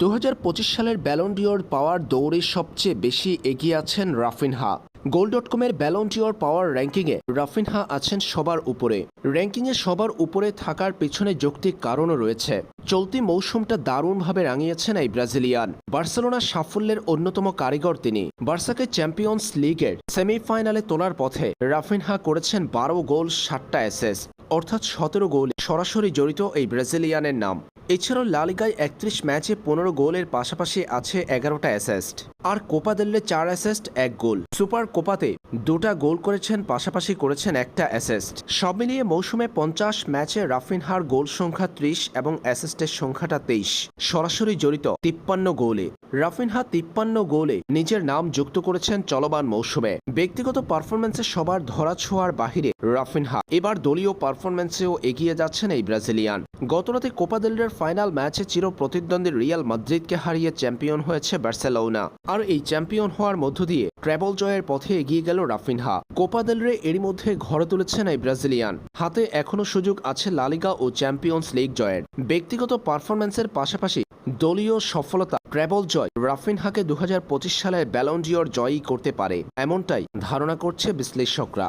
দু হাজার পঁচিশ সালের ব্যালন্ডিওর পাওয়ার দৌড়ে সবচেয়ে বেশি এগিয়ে আছেন রাফিনহা। গোল ডট কমের ব্যালন্টিওর পাওয়ার র্যাঙ্কিংয়ে রাফিনহা আছেন সবার উপরে। র্যাঙ্কিংয়ে সবার উপরে থাকার পেছনে যৌক্তিক কারণও রয়েছে। চলতি মৌসুমটা দারুণভাবে রাঙিয়েছেন এই ব্রাজিলিয়ান। বার্সেলোনার সাফল্যের অন্যতম কারিগর তিনি। বার্সাকে চ্যাম্পিয়ন্স লিগের সেমিফাইনালে তোলার পথে রাফিনহা করেছেন বারো গোল, সাতটা অ্যাসেস অর্থাৎ সতেরো গোল সরাসরি জড়িত এই ব্রাজিলিয়ানের নাম। এছাড়াও লালিগায় একত্রিশ ম্যাচে পনেরো গোলের পাশাপাশি আছে এগারোটা অ্যাসেস্ট আর কোপা দেল্লে চার অ্যাসেস্ট এক গোল। সুপার কোপাতে দুটা গোল করেছেন, পাশাপাশি করেছেন একটা অ্যাসেস্ট সব মিলিয়ে মৌসুমে পঞ্চাশ ম্যাচে রাফিনহার গোল সংখ্যা ত্রিশ এবং অ্যাসেস্টের সংখ্যাটা তেইশ। সরাসরি জড়িত তিপ্পান্ন গোলে। রাফিনহা তিপ্পান্ন গোলে নিজের নাম যুক্ত করেছেন চলমান মৌসুমে। ব্যক্তিগত পারফরমেন্সে সবার ধরাছোঁয়ার বাহিরে রাফিনহা। এবার দলীয় পারফরমেন্সেও এগিয়ে যাচ্ছেন এই ব্রাজিলিয়ান। গতরাতে কোপা দেলের ফাইনাল ম্যাচে চির প্রতিদ্বন্দ্বী রিয়াল মাদ্রিদকে হারিয়ে চ্যাম্পিয়ন হয়েছে বার্সেলোনা। আর এই চ্যাম্পিয়ন হওয়ার মধ্য দিয়ে ট্র্যাবল জয়ের পথে এগিয়ে গেল রাফিনহা। কোপা দেলরে এরই মধ্যে ঘরে তুলেছেন এই ব্রাজিলিয়ান। হাতে এখনও সুযোগ আছে লালিগা ও চ্যাম্পিয়ন্স লিগ জয়ের। ব্যক্তিগত পারফরমেন্সের পাশাপাশি দলীয় সফলতা ট্র্যাবল জয় রাফিনহাকে দু সালের ব্যালন্ডিওর জয়ই করতে পারে, এমনটাই ধারণা করছে বিশ্লেষকরা।